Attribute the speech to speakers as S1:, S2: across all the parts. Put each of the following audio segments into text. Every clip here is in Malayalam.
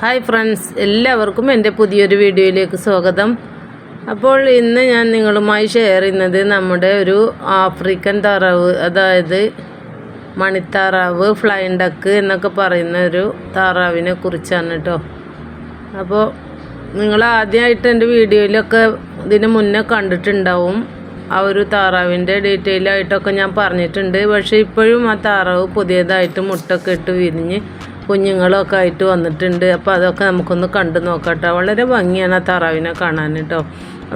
S1: ഹായ് ഫ്രണ്ട്സ് എല്ലാവർക്കും എന്റെ പുതിയൊരു വീഡിയോയിലേക്ക് സ്വാഗതം. അപ്പോൾ ഇന്ന് ഞാൻ നിങ്ങളുമായി ഷെയർ ചെയ്യുന്നത് നമ്മുടെ ഒരു ആഫ്രിക്കൻ താറാവ് അതായത് മണിത്താറാവ് ഫ്ലൈൻ ഡക്ക് എന്നൊക്കെ പറയുന്ന ഒരു താറാവിനെ കുറിച്ചാണ് കേട്ടോ അപ്പോൾ നിങ്ങൾ ആദ്യമായിട്ട് എന്റെ വീഡിയോയിലൊക്കെ ഇതിന് മുന്നേ കണ്ടിട്ടുണ്ടാവും. ആ ഒരു താറാവിന്റെ ഡീറ്റെയിൽ ആയിട്ടൊക്കെ ഞാൻ പറഞ്ഞിട്ടുണ്ട്. പക്ഷേ ഇപ്പോഴും ആ താറാവ് പുതിയതായിട്ട് മുട്ടൊക്കെ ഇട്ട് വിരിഞ്ഞ് കുഞ്ഞുങ്ങളൊക്കെ ആയിട്ട് വന്നിട്ടുണ്ട്. അപ്പോൾ അതൊക്കെ നമുക്കൊന്ന് കണ്ടു നോക്കട്ടെ. വളരെ ഭംഗിയാണ് ആ താറാവിനെ കാണാൻ കേട്ടോ.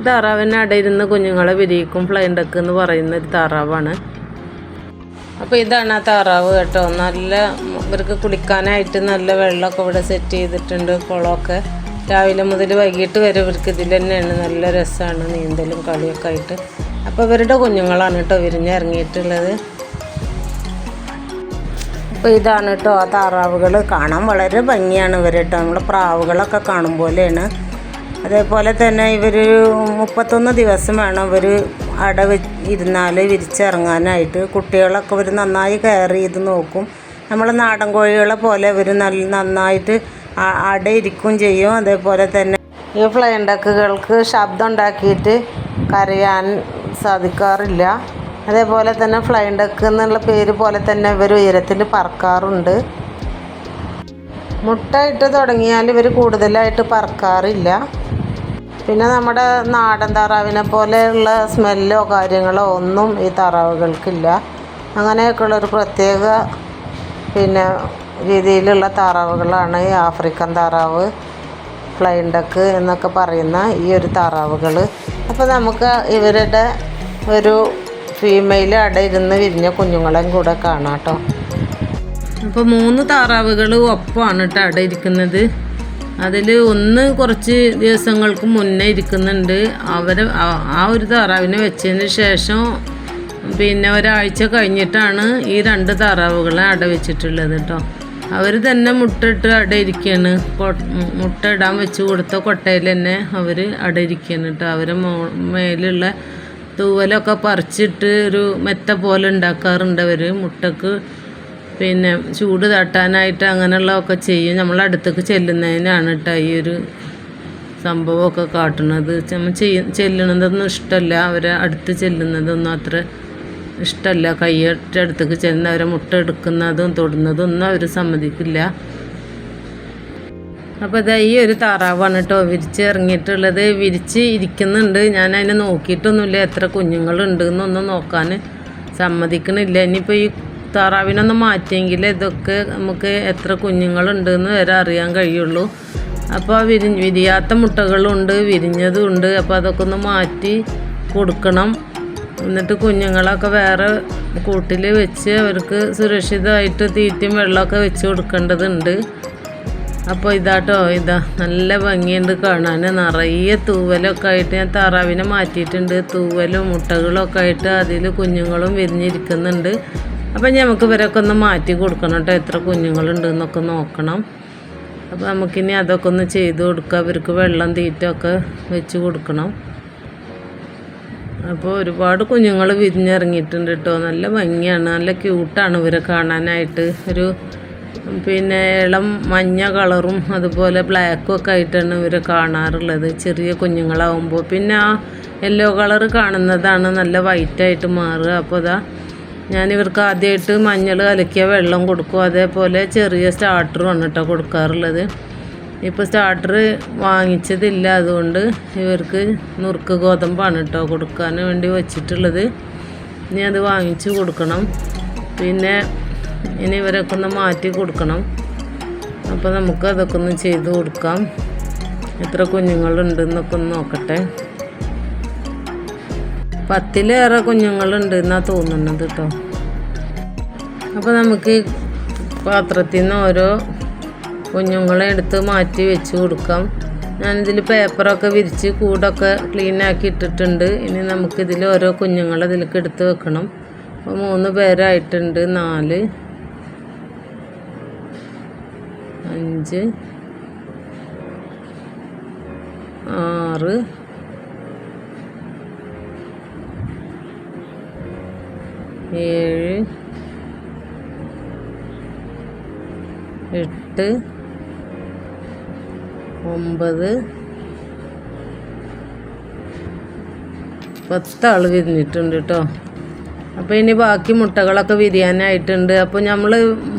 S1: താറാവിനെ അടയിരുന്ന് കുഞ്ഞുങ്ങളെ വിരിയിക്കും ഫ്ലൈൻ ഡക്ക് എന്ന് പറയുന്ന ഒരു താറാവാണ്. അപ്പോൾ ഇതാണ് ആ താറാവ് കേട്ടോ. നല്ല ഇവർക്ക് കുളിക്കാനായിട്ട് നല്ല വെള്ളമൊക്കെ ഇവിടെ സെറ്റ് ചെയ്തിട്ടുണ്ട് കുളമൊക്കെ. രാവിലെ മുതൽ വൈകിട്ട് വരെ ഇവർക്ക് ഇതിൽ തന്നെയാണ്. നല്ല രസമാണ് നീന്തലും കളിയൊക്കെ ആയിട്ട്. അപ്പോൾ ഇവരുടെ കുഞ്ഞുങ്ങളാണ് കേട്ടോ വിരിഞ്ഞിറങ്ങിയിട്ടുള്ളത് ഇതാണ് കേട്ടോ ആ താറാവുകൾ കാണാൻ വളരെ ഭംഗിയാണ് ഇവർ കേട്ടോ. നമ്മൾ പ്രാവുകളൊക്കെ കാണും പോലെയാണ്. അതേപോലെ തന്നെ ഇവർ മുപ്പത്തൊന്ന് ദിവസം വേണം ഇവർ അട ഇരുന്നാൽ വിരിച്ചിറങ്ങാനായിട്ട്. കുട്ടികളൊക്കെ ഇവർ നന്നായി കെയർ ചെയ്ത് നോക്കും. നമ്മൾ നാടൻ കോഴികളെ പോലെ ഇവർ നല്ല നന്നായിട്ട് അട ഇരിക്കും ചെയ്യും. അതേപോലെ തന്നെ ഈ ഫ്ലൈൻഡക്കുകൾക്ക് ശബ്ദം ഉണ്ടാക്കിയിട്ട് കരയാൻ സാധിക്കാറില്ല. അതേപോലെ തന്നെ ഫ്ലൈൻ ഡക്ക് എന്നുള്ള പേര് പോലെ തന്നെ ഇവർ ഉയരത്തിൽ പറക്കാറുണ്ട്. മുട്ട ഇട്ട് തുടങ്ങിയാൽ ഇവർ കൂടുതലായിട്ട് പറക്കാറില്ല. പിന്നെ നമ്മുടെ നാടൻ താറാവിനെ പോലെയുള്ള സ്മെല്ലോ കാര്യങ്ങളോ ഒന്നും ഈ താറാവുകൾക്കില്ല. അങ്ങനെയൊക്കെയുള്ളൊരു പ്രത്യേക പിന്നെ രീതിയിലുള്ള താറാവുകളാണ് ഈ ആഫ്രിക്കൻ താറാവ് ഫ്ലൈൻ ഡക്ക് എന്നൊക്കെ പറയുന്ന ഈ ഒരു താറാവുകൾ. അപ്പോൾ നമുക്ക് ഇവരുടെ ഒരു ഫീമെയിൽ അട ഇരുന്ന് വിരിഞ്ഞ കുഞ്ഞുങ്ങളെയും കൂടെ കാണാം കേട്ടോ. അപ്പോൾ മൂന്ന് താറാവുകൾ ഒപ്പമാണ് കേട്ടോ അവിടെ ഇരിക്കുന്നത്. അതിൽ ഒന്ന് കുറച്ച് ദിവസങ്ങൾക്ക് മുന്നേ ഇരിക്കുന്നുണ്ട്. അവരെ ആ- ആ ഒരു താറാവിനെ വെച്ചതിന് ശേഷം പിന്നെ ഒരാഴ്ച കഴിഞ്ഞിട്ടാണ് ഈ രണ്ട് താറാവുകളെ അട വെച്ചിട്ടുള്ളത് കേട്ടോ. അവർ തന്നെ മുട്ടയിട്ട് അട ഇരിക്കുകയാണ് മുട്ട ഇടാൻ വെച്ച് കൊടുത്ത കൊട്ടയിൽ തന്നെ അവർ അട ഇരിക്കുകയാണ് കേട്ടോ. അവരെ മോ മേലുള്ള തൂവലൊക്കെ പറിച്ചിട്ട് ഒരു മെത്ത പോലെ ഉണ്ടാക്കാറുണ്ട് അവർ മുട്ടക്ക്. പിന്നെ ചൂട് തട്ടാനായിട്ട് അങ്ങനെയുള്ളതൊക്കെ ചെയ്യും. നമ്മൾ അടുത്തേക്ക് ചെല്ലുന്നതിനാണ് കേട്ടോ ഈ ഒരു സംഭവമൊക്കെ കാട്ടുന്നത്. നമ്മൾ ചെയ്യ ചെല്ലണതൊന്നും ഇഷ്ടമല്ല. അവരെ അടുത്ത് ചെല്ലുന്നതൊന്നും അത്ര ഇഷ്ടമല്ല. കയ്യറ്റ അടുത്തേക്ക് ചെന്ന് അവരെ മുട്ട എടുക്കുന്നതും തൊടുന്നതും ഒന്നും അവർ സമ്മതിക്കില്ല. അപ്പോൾ ഇതാ ഈ ഒരു താറാവാണ് കേട്ടോ വിരിച്ച് ഇറങ്ങിയിട്ടുള്ളത്. വിരിച്ച് ഇരിക്കുന്നുണ്ട്. ഞാൻ അതിനെ നോക്കിയിട്ടൊന്നുമില്ല. എത്ര കുഞ്ഞുങ്ങളുണ്ട് എന്നൊന്നും നോക്കാൻ സമ്മതിക്കണില്ല. ഇനിയിപ്പോൾ ഈ താറാവിനൊന്ന് മാറ്റിയെങ്കിൽ ഇതൊക്കെ നമുക്ക് എത്ര കുഞ്ഞുങ്ങളുണ്ട് എന്ന് വരെ അറിയാൻ കഴിയുള്ളൂ. അപ്പോൾ വിരി വിരിയാത്ത മുട്ടകളുണ്ട് വിരിഞ്ഞതും ഉണ്ട്. അപ്പോൾ അതൊക്കെ ഒന്ന് മാറ്റി കൊടുക്കണം. എന്നിട്ട് കുഞ്ഞുങ്ങളൊക്കെ വേറെ കൂട്ടിൽ വെച്ച് അവർക്ക് സുരക്ഷിതമായിട്ട് തീറ്റയും വെള്ളമൊക്കെ വെച്ച് കൊടുക്കേണ്ടതുണ്ട്. അപ്പോൾ ഇതാട്ടോ ഇതാ നല്ല ഭംഗിയുണ്ട് കാണാൻ നിറയെ തൂവലൊക്കെ ആയിട്ട് ഞാൻ താറാവിനെ മാറ്റിയിട്ടുണ്ട്. തൂവലും മുട്ടകളൊക്കെ ആയിട്ട് അതിൽ കുഞ്ഞുങ്ങളും വിരിഞ്ഞിരിക്കുന്നുണ്ട്. അപ്പം നമുക്ക് ഇവരൊക്കെ ഒന്ന് മാറ്റി കൊടുക്കണം കേട്ടോ എത്ര കുഞ്ഞുങ്ങളുണ്ട് എന്നൊക്കെ നോക്കണം. അപ്പോൾ നമുക്കിനി അതൊക്കെ ഒന്ന് ചെയ്ത് കൊടുക്കുക ഇവർക്ക് വെള്ളം തീറ്റമൊക്കെ വെച്ച് കൊടുക്കണം. അപ്പോൾ ഒരുപാട് കുഞ്ഞുങ്ങൾ വിരിഞ്ഞിറങ്ങിയിട്ടുണ്ട് കേട്ടോ. നല്ല ഭംഗിയാണ് നല്ല ക്യൂട്ടാണ് ഇവരെ കാണാനായിട്ട്. ഒരു പിന്നെ ഇളം മഞ്ഞ കളറും അതുപോലെ ബ്ലാക്കും ഒക്കെ ആയിട്ടാണ് ഇവർ കാണാറുള്ളത്. ചെറിയ കുഞ്ഞുങ്ങളാവുമ്പോൾ പിന്നെ ആ യെല്ലോ കളർ കാണുന്നതാണ് നല്ല വൈറ്റായിട്ട് മാറുക. അപ്പോൾ അതാ ഞാൻ ഇവർക്ക് ആദ്യമായിട്ട് മഞ്ഞൾ കലക്കിയ വെള്ളം കൊടുക്കും. അതേപോലെ ചെറിയ സ്റ്റാർട്ടറുമാണ് കേട്ടോ കൊടുക്കാറുള്ളത്. ഇപ്പോൾ സ്റ്റാർട്ടർ വാങ്ങിച്ചതില്ല. അതുകൊണ്ട് ഇവർക്ക് നുറുക്ക് ഗോതമ്പാണ് കേട്ടോ കൊടുക്കാൻ വേണ്ടി വെച്ചിട്ടുള്ളത്. ഇനി അത് വാങ്ങിച്ച് കൊടുക്കണം. പിന്നെ ഇനി ഇവരൊക്കെ ഒന്ന് മാറ്റി കൊടുക്കണം. അപ്പോൾ നമുക്ക് അതൊക്കെ ഒന്ന് ചെയ്ത് കൊടുക്കാം. എത്ര കുഞ്ഞുങ്ങളുണ്ടെന്നൊക്കെ ഒന്ന് നോക്കട്ടെ. പത്തിലേറെ കുഞ്ഞുങ്ങളുണ്ട് എന്നാണ് തോന്നുന്നത് കേട്ടോ അപ്പോൾ നമുക്ക് പാത്രത്തിൽ നിന്ന് ഓരോ കുഞ്ഞുങ്ങളെ എടുത്ത് മാറ്റി വെച്ച് കൊടുക്കാം. ഞാനിതിൽ പേപ്പറൊക്കെ വിരിച്ച് കൂടൊക്കെ ക്ലീൻ ആക്കി ഇട്ടിട്ടുണ്ട്. ഇനി നമുക്കിതിൽ ഓരോ കുഞ്ഞുങ്ങളെ ഇതിലേക്ക് എടുത്ത് വെക്കണം. അപ്പോൾ മൂന്ന് പേരായിട്ടുണ്ട് നാല്. അഞ്ച് ആറ് ഏഴ് എട്ട് ഒമ്പത് പത്താൾ വിരിഞ്ഞിട്ടുണ്ട് കേട്ടോ അപ്പോൾ ഇനി ബാക്കി മുട്ടകളൊക്കെ വിരിയാനായിട്ടുണ്ട്. അപ്പോൾ നമ്മൾ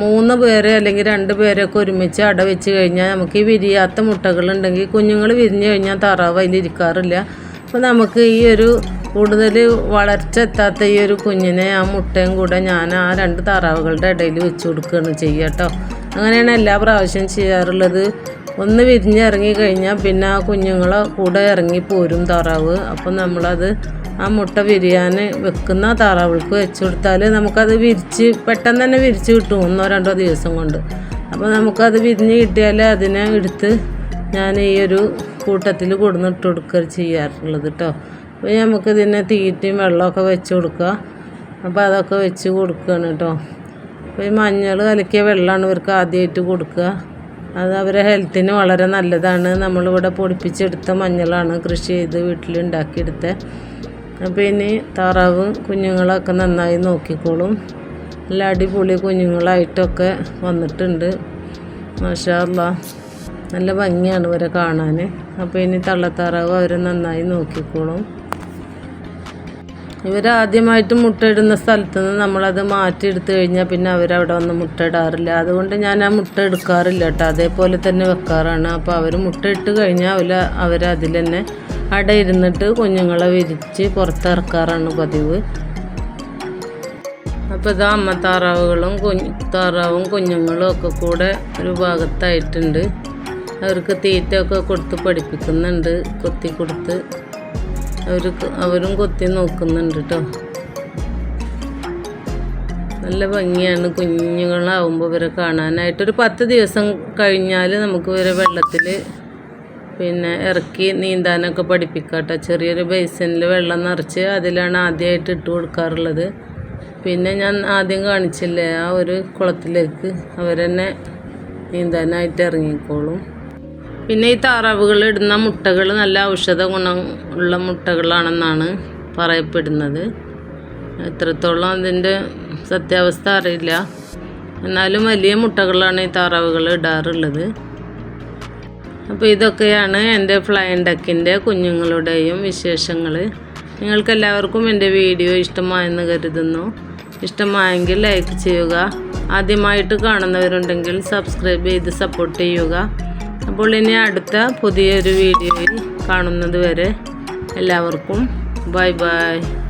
S1: മൂന്ന് പേര് അല്ലെങ്കിൽ രണ്ട് പേരൊക്കെ ഒരുമിച്ച് അട വെച്ച് കഴിഞ്ഞാൽ നമുക്ക് ഈ വിരിയാത്ത മുട്ടകളുണ്ടെങ്കിൽ കുഞ്ഞുങ്ങൾ വിരിഞ്ഞു കഴിഞ്ഞാൽ താറാവ് അതിലിരിക്കാറില്ല അപ്പോൾ നമുക്ക് ഈ ഒരു കൂടുതൽ വളർച്ച എത്താത്ത ഈ ഒരു കുഞ്ഞിനെ ആ മുട്ടയും കൂടെ ഞാൻ ആ രണ്ട് താറാവുകളുടെ ഇടയിൽ വെച്ച് കൊടുക്കുകയാണ് ചെയ്യുക കേട്ടോ. അങ്ങനെയാണ് എല്ലാ പ്രാവശ്യം ചെയ്യാറുള്ളത്. ഒന്ന് വിരിഞ്ഞിറങ്ങി കഴിഞ്ഞാൽ പിന്നെ ആ കുഞ്ഞുങ്ങളെ കൂടെ ഇറങ്ങി പോരും താറാവ്. അപ്പം നമ്മളത് ആ മുട്ട വിരിയാൻ വെക്കുന്ന താറാവുകൾക്ക് വെച്ച് കൊടുത്താൽ നമുക്കത് വിരിച്ച് പെട്ടെന്ന് തന്നെ വിരിച്ച് കിട്ടും ഒന്നോ രണ്ടോ ദിവസം കൊണ്ട്. അപ്പോൾ നമുക്കത് വിരിഞ്ഞ് കിട്ടിയാൽ അതിനെ എടുത്ത് ഞാൻ ഈ ഒരു കൂട്ടത്തിൽ കൊടുന്ന് ഇട്ട് കൊടുക്കുക ചെയ്യാറുള്ളത് കേട്ടോ അപ്പോൾ നമുക്ക് ഇതിനെ തീറ്റയും വെള്ളമൊക്കെ വെച്ച് കൊടുക്കുക. അപ്പോൾ അതൊക്കെ വെച്ച് കൊടുക്കുകയാണ് കേട്ടോ അപ്പോൾ ഈ മഞ്ഞൾ കലക്കിയ വെള്ളമാണ് ഇവർക്ക് ആദ്യമായിട്ട് കൊടുക്കുക. അത് അവരെ ഹെൽത്തിന് വളരെ നല്ലതാണ്. നമ്മളിവിടെ പൊടിപ്പിച്ചെടുത്ത മഞ്ഞളാണ് കൃഷി ചെയ്ത് വീട്ടിൽ ഉണ്ടാക്കിയെടുത്ത. അപ്പോൾ ഇനി താറാവ് കുഞ്ഞുങ്ങളൊക്കെ നന്നായി നോക്കിക്കോളും. നല്ല അടിപൊളി കുഞ്ഞുങ്ങളായിട്ടൊക്കെ വന്നിട്ടുണ്ട്. മാഷാ അല്ലാ നല്ല ഭംഗിയാണ് ഇവരെ കാണാൻ അപ്പോൾ ഇനി തള്ളത്താറാവ് അവരെ നന്നായി നോക്കിക്കോളും. ഇവരാദ്യമായിട്ട് മുട്ടയിടുന്ന സ്ഥലത്ത് നിന്ന് നമ്മളത് മാറ്റിയെടുത്ത് കഴിഞ്ഞാൽ പിന്നെ അവരവിടെ വന്ന് മുട്ടയിടാറില്ല. അതുകൊണ്ട് ഞാൻ ആ മുട്ട എടുക്കാറില്ല കേട്ടോ. അതേപോലെ തന്നെ വെക്കാറാണ്. അപ്പോൾ അവർ മുട്ട ഇട്ട് കഴിഞ്ഞാൽ അവർ അവരതിൽ തന്നെ അട ഇരുന്നിട്ട് കുഞ്ഞുങ്ങളെ വിരിച്ച് പുറത്തിറക്കാറാണ് പതിവ്. അപ്പോൾ ഇതാ അമ്മ താറാവുകളും കുഞ്ഞ് താറാവും കുഞ്ഞുങ്ങളും ഒക്കെ കൂടെ ഒരു ഭാഗത്തായിട്ടുണ്ട്. അവർക്ക് തീറ്റയൊക്കെ കൊടുത്ത് പഠിപ്പിക്കുന്നുണ്ട് കൊത്തി കൊടുത്ത്. അവർക്ക് അവരും കൊത്തി നോക്കുന്നുണ്ട് കേട്ടോ നല്ല ഭംഗിയാണ് കുഞ്ഞുങ്ങളാവുമ്പോൾ ഇവരെ കാണാനായിട്ട്. ഒരു പത്ത് ദിവസം കഴിഞ്ഞാൽ നമുക്ക് ഇവരെ വെള്ളത്തിൽ പിന്നെ ഇറക്കി നീന്താനൊക്കെ പഠിപ്പിക്കാം കേട്ടോ ചെറിയൊരു ബേസിനിൽ വെള്ളം നിറച്ച് അതിലാണ് ആദ്യമായിട്ട് ഇട്ട് കൊടുക്കാറുള്ളത്. പിന്നെ ഞാൻ ആദ്യം കാണിച്ചില്ലേ ആ ഒരു കുളത്തിലേക്ക് അവരെന്നെ നീന്താനായിട്ട് ഇറങ്ങിക്കോളും. പിന്നെ ഈ താറാവുകൾ ഇടുന്ന മുട്ടകൾ നല്ല ഔഷധ ഗുണം ഉള്ള മുട്ടകളാണെന്നാണ് പറയപ്പെടുന്നത്. എത്രത്തോളം അതിന്റെ സത്യാവസ്ഥ അറിയില്ല. എന്നാലും വലിയ മുട്ടകളാണ് ഈ താറാവുകൾ ഇടാറുള്ളത്. അപ്പോൾ ഇതൊക്കെയാണ് എന്റെ ഫ്ലൈൻ ഡക്കിന്റെ കുഞ്ഞുങ്ങളുടെയും വിശേഷങ്ങൾ നിങ്ങൾക്കെല്ലാവർക്കും എന്റെ വീഡിയോ ഇഷ്ടമായെന്ന് കരുതുന്നു. ഇഷ്ടമായെങ്കിൽ ലൈക്ക് ചെയ്യുക. ആദ്യമായിട്ട് കാണുന്നവരുണ്ടെങ്കിൽ സബ്സ്ക്രൈബ് ചെയ്ത് സപ്പോർട്ട് ചെയ്യുക. അപ്പോൾ ഇനി അടുത്ത പുതിയൊരു വീഡിയോയിൽ കാണുന്നത് വരെ എല്ലാവർക്കും ബൈ ബൈ.